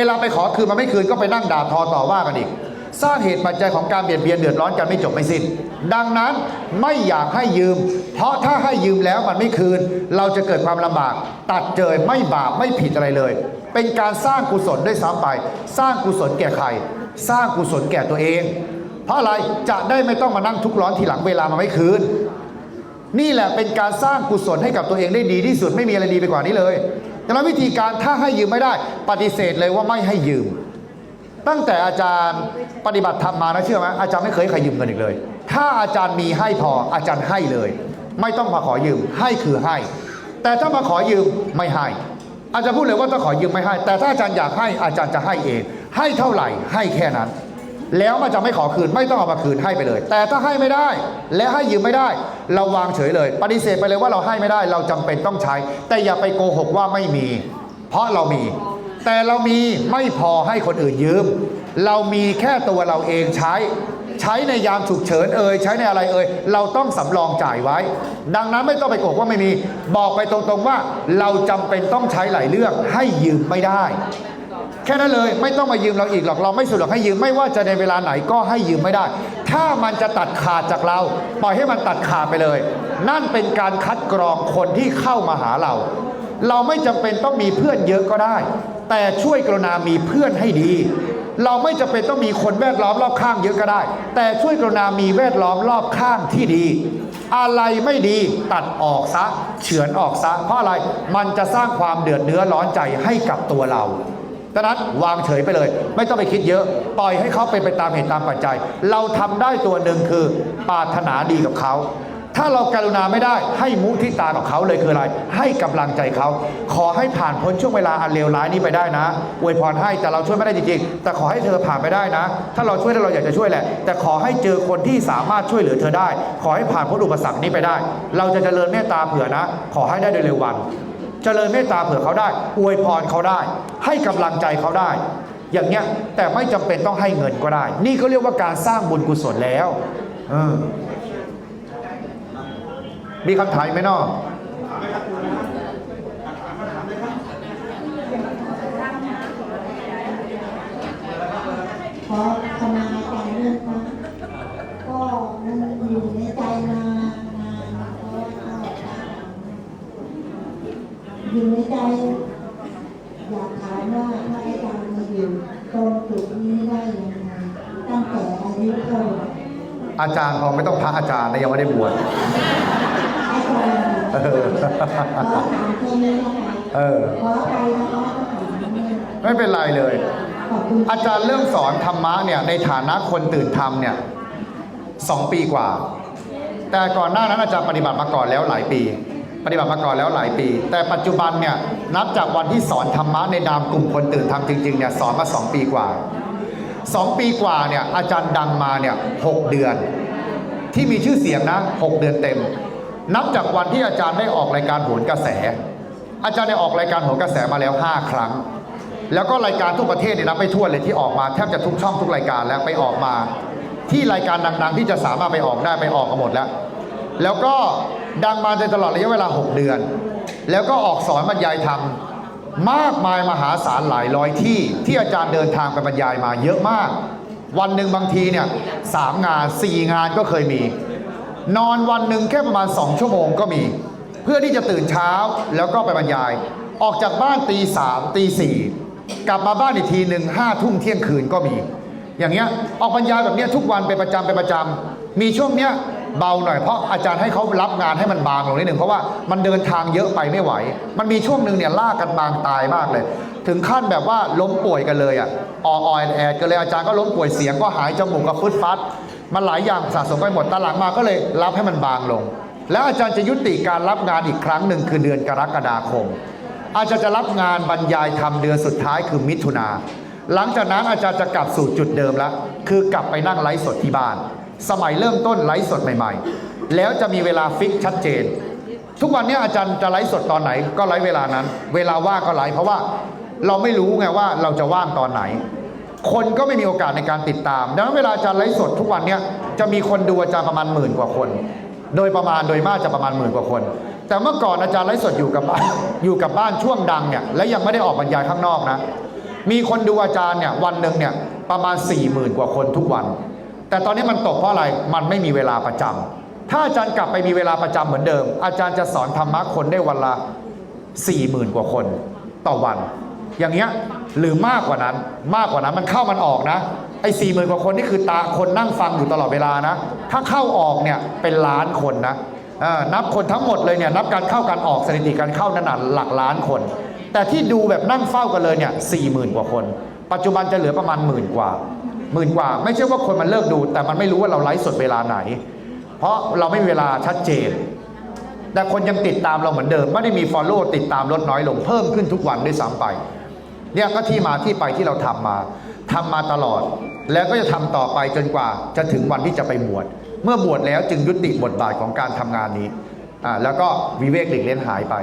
เวลาไปขอคืนมันไม่คืนก็ไปนั่งด่าทอต่อว่ากันอีก สร้างเหตุปัจจัยของการเบียดเบียนเดือดร้อนกันไม่จบไม่สิ้น ดังนั้นไม่อยากให้ยืม เพราะถ้าให้ยืมแล้วมันไม่คืน เราจะเกิดความลำบาก ตัดเจยไม่บาปไม่ผิดอะไรเลย เป็นการสร้างกุศลด้วยซ้ำไป สร้างกุศลแก่ใคร สร้างกุศลแก่ตัวเอง เพราะอะไรจะได้ไม่ต้องมานั่งทุกข์ร้อนทีหลังเวลามันไม่คืน นี่แหละเป็นการสร้างกุศลให้กับตัวเองได้ดีที่สุดไม่มีอะไรดีไปกว่านี้เลย ดังนั้นวิธีการถ้าให้ยืมไม่ได้ ปฏิเสธเลยว่าไม่ให้ยืม ตั้งแต่อาจารย์ปฏิบัติธรรมมานะเชื่อไหมอาจารย์ไม่เคยใครยืมเงินอีกเลย ถ้าอาจารย์มีให้พออาจารย์ให้เลย ไม่ต้องมาขอยืมให้คือให้ แต่ถ้ามาขอยืมไม่ให้ อาจารย์พูดเลยว่าถ้าขอยืมไม่ให้ แต่ถ้าอาจารย์อยากให้อาจารย์จะให้เอง ให้เท่าไหร่ให้แค่นั้น แล้วมันจะไม่ขอคืนไม่ต้องเอามาคืนให้ไปเลย แต่ถ้าให้ไม่ได้ และให้ยืมไม่ได้ เราวางเฉยเลย ปฏิเสธไปเลยว่าเราให้ไม่ได้ เราจำเป็นต้องใช้ แต่อย่าไปโกหกว่าไม่มี เพราะเรามี แต่เรามีไม่พอให้คนอื่นยืม เรามีแค่ตัวเราเองใช้ใช้ในยามฉุกเฉินเอ่ยใช้ในอะไรเอ่ยเราต้องสำรองจ่ายไว้ ดังนั้นไม่ต้องไปโกหกว่าไม่มี บอกไปตรงๆว่า เราจำเป็นต้องใช้หลายเรื่องให้ยืมไม่ได้ แค่นั้นเลยไม่ต้องมายืมเราอีกหรอกเราไม่สะดวกให้ยืมไม่ว่าจะในเวลาไหนก็ให้ยืมไม่ได้ ถ้ามันจะตัดขาดจากเรา ปล่อยให้มันตัดขาดไปเลย นั่นเป็นการคัดกรองคนที่เข้ามาหาเรา เราไม่จำเป็นต้องมีเพื่อนเยอะก็ได้ แต่ช่วยกรุณามีเพื่อนให้ดี เราไม่จำเป็นต้องมีคนแวดล้อมรอบข้างเยอะก็ได้ แต่ช่วยกรุณามีแวดล้อมรอบข้างที่ดีอะไรไม่ดีตัดออกซะ เฉือนออกซะ เพราะอะไรมันจะสร้างความเดือดเนื้อร้อนใจให้กับตัวเรา ดังนั้นวางเฉยไปเลย ไม่ต้องไปคิดเยอะ ปล่อยให้เขาเป็นไปตามเหตุตามปัจจัย เราทำได้ตัวหนึ่งคือปรารถนาดีกับเขาถ้าเราการุณาไม่ได้ให้มุทิตากับเขาเลยคืออะไร ให้กำลังใจเขา ขอให้ผ่านพ้นช่วงเวลาอันเลวร้ายนี้ไปได้นะอวยพรให้แต่เราช่วยไม่ได้จริงๆ แต่ขอให้เธอผ่านไปได้นะ ถ้าเราช่วยได้เราอยากจะช่วยแหละ แต่ขอให้เจอคนที่สามารถช่วยเหลือเธอได้ ขอให้ผ่านพ้นอุปสรรคนี้ไปได้ เราจะเจริญเมตตาเผื่อนะ ขอให้ได้โดยเร็ววัน เจริญเมตตาเผื่อเขาได้ อวยพรเขาได้ ให้กำลังใจเขาได้ อย่างเงี้ยแต่ไม่จำเป็นต้องให้เงินก็ได้ นี่ก็เรียกว่าการสร้างบุญกุศลแล้วออมีคำถามไหมน้อง ขอขมาอาจารย์เรื่องนะก็มันอยู่ในใจมานานเพราะว่าอยู่ในใจอยากถามว่าพระอาจารย์มาอยู่ตรงจุดนี้ได้ยังไงตั้งแต่อายุเท่าไหร่ อา จารย์พอไม่ต้องพระอาจารย์นะยังไม่ได้บวชเออเออ ไม่เป็นไรเลยอบคุณอาจารย์เริ่มสอนธรรมะเนี่ย ในฐานะคนตื่นธรรมเนี่ยสองปีกว่า แต่ก่อนหน้านั้นอาจารย์ปฏิบัติมาก่อนแล้วหลายปี ปฏิบัติมาก่อนแล้วหลายปี แต่ปัจจุบันเนี่ยนับจากวันที่สอนธรรมะในนามกลุ่มคนตื่นธรรมจริงๆเนี่ยสอนมาสองปีกว่าสองปีกว่าเนี่ยอาจารย์ดังมาเนี่ยหกเดือน ที่มีชื่อเสียงนะหกเดือนเต็ม นับจากวันที่อาจารย์ได้ออกรายการโหนกระแส อาจารย์ได้ออกรายการโหนกระแสมาแล้ว 5 ครั้ง แล้วก็รายการทุกประเทศเนี่ยนับไปทั่วเลยที่ออกมาแทบจะทุกช่องทุกรายการแล้วไปออกมา ที่รายการดังๆ ที่จะสามารถไปออกได้ไปออกกันหมดแล้ว แล้วก็ดังมาในตลอดระยะเวลา 6 เดือน แล้วก็ออกสอนบรรยายธรรมมากมายมหาศาลหลายร้อยที่ที่อาจารย์เดินทางไปบรรยายมาเยอะมาก วันหนึ่งบางทีเนี่ยสามงานสี่งานก็เคยมี นอนวันหนึ่งแค่ประมาณสองชั่วโมงก็มี เพื่อที่จะตื่นเช้าแล้วก็ไปบรรยาย ออกจากบ้านตีสามตีสี่กลับมาบ้านอีกทีหนึ่งห้าทุ่มเที่ยงคืนก็มี อย่างเงี้ยออกบรรยายแบบเนี้ยทุกวันเป็นประจำเป็นประจำมีช่วงเนี้ย เบาหน่อยเพราะอาจารย์ให้เขารับงานให้มันบางลงนิดหนึ่งเพราะว่ามันเดินทางเยอะไปไม่ไหว มันมีช่วงหนึ่งเนี่ยลากกันบางตายมากเลย ถึงขั้นแบบว่าล้มป่วยกันเลยอะอออแอดกันเลยอาจารย์ก็ล้มป่วยเสียงก็หายจมูกก็ฟึดฟัด มันหลายอย่างสะสมไปหมดตอนหลังมาก็เลยรับให้มันบางลง แล้วอาจารย์จะยุติการรับงานอีกครั้งหนึ่งคือเดือนกรกฎาคม อาจารย์จะรับงานบรรยายธรรมเดือนสุดท้ายคือมิถุนาหลังจากนั้นอาจารย์จะกลับสู่จุดเดิมแล้วคือกลับไปนั่งไลฟ์สดที่บ้าน สมัยเริ่มต้นไลฟ์สดใหม่ ๆ แล้วจะมีเวลาฟิกชัดเจน ทุกวันนี้อาจารย์จะไลฟ์สดตอนไหน ก็ไลฟ์เวลานั้น เวลาว่างก็ไลฟ์เพราะว่าเราไม่รู้ไงว่าเราจะว่างตอนไหน คนก็ไม่มีโอกาสในการติดตาม ดังนั้นเวลาอาจารย์ไลฟ์สดทุกวันนี้จะมีคนดูอาจารย์ประมาณหมื่นกว่าคน โดยประมาณโดยมากจะประมาณหมื่นกว่าคน แต่เมื่อก่อนอาจารย์ไลฟ์สดอยู่กับบ้านอยู่กับบ้านช่วงดังเนี่ยและยังไม่ได้ออกบรรยายข้างนอกนะ มีคนดูอาจารย์เนี่ยวันหนึ่งเนี่ยประมาณ4ี่หมื่นกว่าคนทุกวัน แต่ตอนนี้มันตกเพราะอะไรมันไม่มีเวลาประจำถ้าอาจารย์กลับไปมีเวลาประจำเหมือนเดิม อาจารย์จะสอนธรรมะคนได้วันละ4ี่หมื่นกว่าคนต่อวัน อย่างเงี้ยหรือมากกว่านั้นมากกว่านั้นมันเข้ามันออกนะไอ้สี่หมื่นกว่าคนนี่คือตาคนนั่งฟังอยู่ตลอดเวลานะ ถ้าเข้าออกเนี่ยเป็นล้านคนนะนับคนทั้งหมดเลยเนี่ยนับการเข้าการออกสถิติการเข้านั่นนะหลักล้านคน แต่ที่ดูแบบนั่งเฝ้ากันเลยเนี่ยสี่หมื่นกว่าคน ปัจจุบันจะเหลือประมาณหมื่นกว่า หมื่นกว่า ไม่ใช่ว่าคนมันเลิกดู แต่มันไม่รู้ว่าเราไลฟ์สดเวลาไหน เพราะเราไม่มีเวลาชัดเจน แต่คนยังติดตามเราเหมือนเดิม ไม่ได้มี Follow ติดตามลดน้อยลงเพิ่มขึ้นทุกวันด้วยซ้ำไปเนี่ยก็ที่มาที่ไปที่เราทำมาทำมาตลอด แล้วก็จะทำต่อไปจนกว่าจะถึงวันที่จะไปบวชเมื่อบวชแล้วจึงยุติบทบาทของการทำงานนี้อ่าแล้วก็วิเวกหลีกเล่นหายไป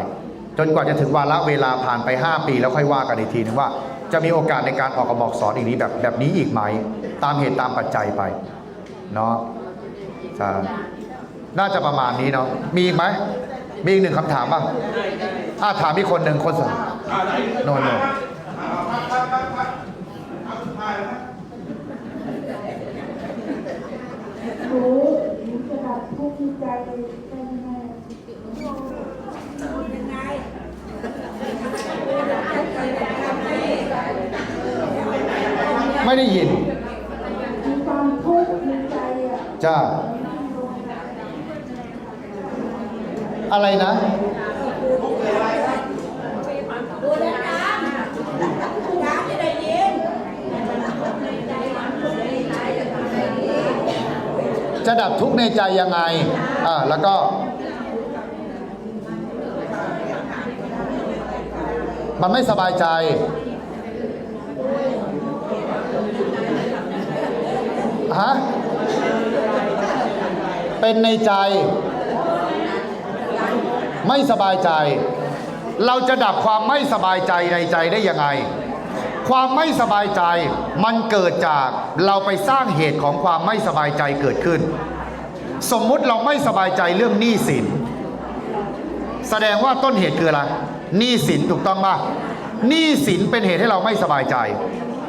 จนกว่าจะถึงวาระเวลาผ่านไป 5 ปีแล้วค่อยว่ากันอีกทีนึงว่า จะมีโอกาสในการออกกระบอกสอนอีกนี้แบบแบบนี้อีกไหม ตามเหตุตามปัจจัยไปเนาะน่าจะประมาณนี้เนาะมีอีกไหมมีอีกหนึ่งคำถามบ้างอ่าถามอีกคนหนึ่งคนสองโนนโนนรู้จะดับทุกข์ใจเป็นไง ไม่ได้ยินมีความทุกข์ในใจอะจ้าอะไรนะจะดับทุกข์ในใจยังไง อ่า แล้วก็ มันไม่สบายใจ ฮะเป็นในใจ ไม่สบายใจ เราจะดับความไม่สบายใจในใจได้ยังไง ความไม่สบายใจมันเกิดจากเราไปสร้างเหตุของความไม่สบายใจเกิดขึ้น สมมุติเราไม่สบายใจเรื่องหนี้สิน แสดงว่าต้นเหตุคืออะไรหนี้สินถูกต้องป่ะหนี้สินเป็นเหตุให้เราไม่สบายใจ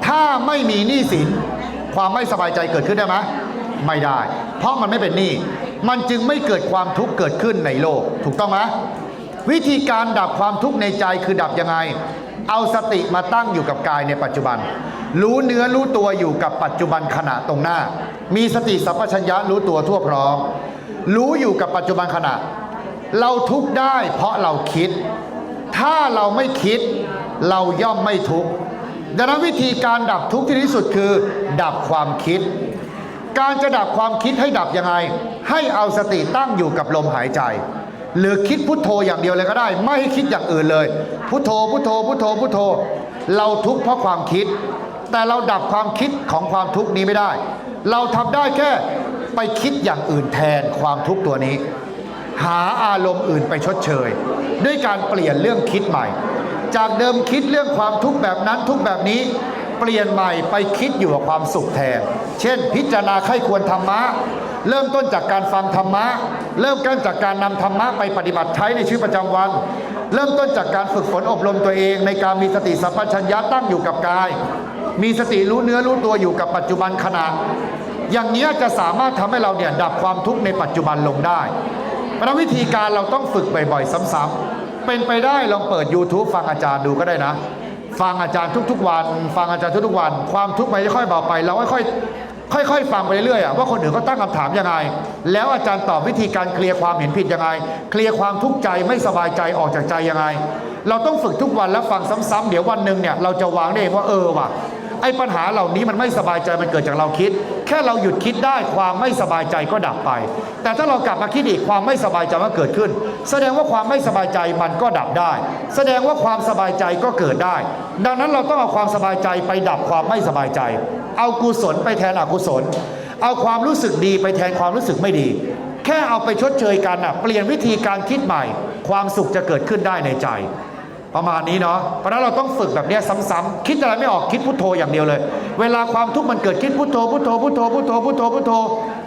ถ้าไม่มีหนี้สิน ความไม่สบายใจเกิดขึ้นได้ไหมไม่ได้ เพราะมันไม่เป็นหนี้มันจึงไม่เกิดความทุกข์เกิดขึ้นในโลก ถูกต้องไหมวิธีการดับความทุกข์ในใจคือดับยังไง เอาสติมาตั้งอยู่กับกายในปัจจุบัน รู้เนื้อรู้ตัวอยู่กับปัจจุบันขณะตรงหน้า มีสติสัพพัญญะรู้ตัวทั่วพร้อม รู้อยู่กับปัจจุบันขณะ เราทุกข์ได้เพราะเราคิด ถ้าเราไม่คิด เราย่อมไม่ทุกข์ ดังนั้นวิธีการดับทุกข์ที่ที่สุดคือ ดับความคิด การจะดับความคิดให้ดับยังไง ให้เอาสติตั้งอยู่กับลมหายใจ หรือคิดพุทโธอย่างเดียวเลยก็ได้ ไม่ให้คิดอย่างอื่นเลย พุทโธพุทโธพุทโธพุทโธ เราทุกข์เพราะความคิด แต่เราดับความคิดของความทุกข์นี้ไม่ได้ เราทำได้แค่ไปคิดอย่างอื่นแทนความทุกข์ตัวนี้ หาอารมณ์อื่นไปชดเชย ด้วยการเปลี่ยนเรื่องคิดใหม่ จากเดิมคิดเรื่องความทุกข์แบบนั้นทุกแบบนี้ เปลี่ยนใหม่ไปคิดอยู่กับความสุขแทน เช่น พิจารณาไข้ควรธรรมะ เริ่มต้นจากการฟังธรรมะ เริ่มต้นจากการนำธรรมะไปปฏิบัติใช้ในชีวิตประจำวัน เริ่มต้นจากการฝึกฝนอบรมตัวเอง ในการมีสติสัมปชัญญะตั้งอยู่กับกาย มีสติรู้เนื้อรู้ตัวอยู่กับปัจจุบันขณะอย่างนี้จะสามารถทำให้เราเนี่ยดับความทุกข์ในปัจจุบันลงได้เพราะฉะนั้นวิธีการเราต้องฝึกบ่อยๆ ซ้ำๆ เป็นไปได้ลองเปิด YouTube ฟังอาจารย์ดูก็ได้นะ ฟังอาจารย์ทุก ๆ วัน ฟังอาจารย์ทุกๆวัน ความทุกข์มันจะค่อยเบาไปเราค่อยค่อยๆ ฟังไปเรื่อยๆว่าคนอื่นเขาตั้งคำถามยังไง แล้วอาจารย์ตอบวิธีการเคลียร์ความเห็นผิดยังไง เคลียร์ความทุกข์ใจไม่สบายใจออกจากใจยังไง เราต้องฝึกทุกวันแล้วฟังซ้ำๆเดี๋ยววันหนึ่งเนี่ยเราจะวางได้เองว่าเออว่ะ ไอ้ปัญหาเหล่านี้มันไม่สบายใจมันเกิดจากเราคิด แค่เราหยุดคิดได้ความไม่สบายใจก็ดับไป แต่ถ้าเรากลับมาคิดอีกความไม่สบายใจมันเกิดขึ้น แสดงว่าความไม่สบายใจมันก็ดับได้ แสดงว่าความสบายใจก็เกิดได้ ดังนั้นเราต้องเอาความสบายใจไปดับความไม่สบายใจ เอากุศลไปแทนอกุศล เอาความรู้สึกดีไปแทนความรู้สึกไม่ดี แค่เอาไปชดเชยกันอะเปลี่ยนวิธีการคิดใหม่ ความสุขจะเกิดขึ้นได้ในใจ ประมาณนี้เนาะเพราะนั้นเราต้องฝึกแบบนี้ซ้ำๆคิดอะไรไม่ออกคิดพุทโธอย่างเดียวเลย เวลาความทุกข์มันเกิดคิดพุทโธพุทโธพุทโธพุทโธพุทโธพุทโธ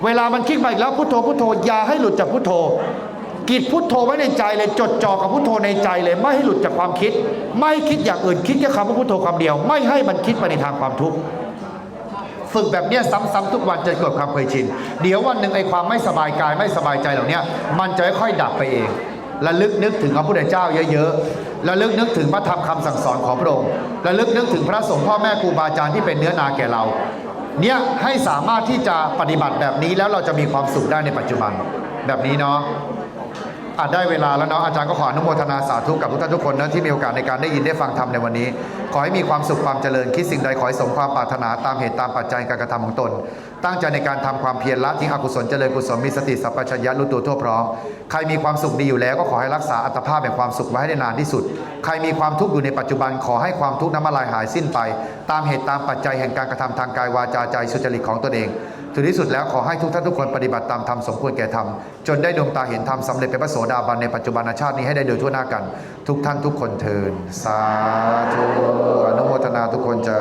เวลามันคิดมาอีกแล้วพุทโธพุทโธอย่าให้หลุดจากพุทโธกิจพุทโธไว้ในใจเลยจดจ่อกับพุทโธในใจเลยไม่ให้หลุดจากความคิด ไม่คิดอย่างอื่นคิดแค่คำว่าพุทโธคำเดียว ไม่ให้มันคิดไปในทางความทุกข์ฝึกแบบนี้ซ้ำๆทุกวันจะเกิดความเคยชินเดี๋ยววันหนึ่งไอ้ความไม่สบายกายไม่สบายใจเหล่านี้มันจะค่อยๆดับไปเองระลึกนึกถึงพระพุทธเจ้าเยอะๆ ระลึกนึกถึงพระธรรมคำสั่งสอนของพระองค์ระลึกนึกถึงพระสงฆ์พ่อแม่ครูบาอาจารย์ที่เป็นเนื้อนาแก่เรา เนี่ยให้สามารถที่จะปฏิบัติแบบนี้แล้วเราจะมีความสุขได้ในปัจจุบันแบบนี้เนาะอาจได้เวลาแล้วเนาะอาจารย์ก็ขออนุโมทนาสาธุกับทุกท่านทุกคนนะที่มีโอกาสในการได้ยินได้ฟังธรรมในวันนี้ ขอให้มีความสุขความเจริญคิดสิ่งใดขอให้สมความปรารถนาตามเหตุตามปัจจัยการกระทำของตน ตั้งใจในการทำความเพียรละทิ้งอกุศลเจริญกุศลมีสติสัพพัญญะรู้ตัวทั่วพร้อมใครมีความสุขดีอยู่แล้วก็ขอให้รักษาอัตภาพแห่งความสุขไว้ให้ได้นานที่สุด ใครมีความทุกข์อยู่ในปัจจุบันขอให้ความทุกข์นั้นมาลายหายสิ้นไป ตามเหตุตามปัจจัยแห่งการกระทำทางกายวาจาใจสุจริตของตนเองถึงที่สุดแล้วขอให้ทุกท่านทุกคนปฏิบัติตามธรรมสมควรแก่ธรรมจนได้ดวงตาเห็นธรรมสำเร็จเป็นพระโสดาบันในปัจจุบันชาตินี้ให้ได้โดยทั่วหน้ากัน ทุกท่านทุกคนเทินสาธุอนุโมทนาทุกคนจะ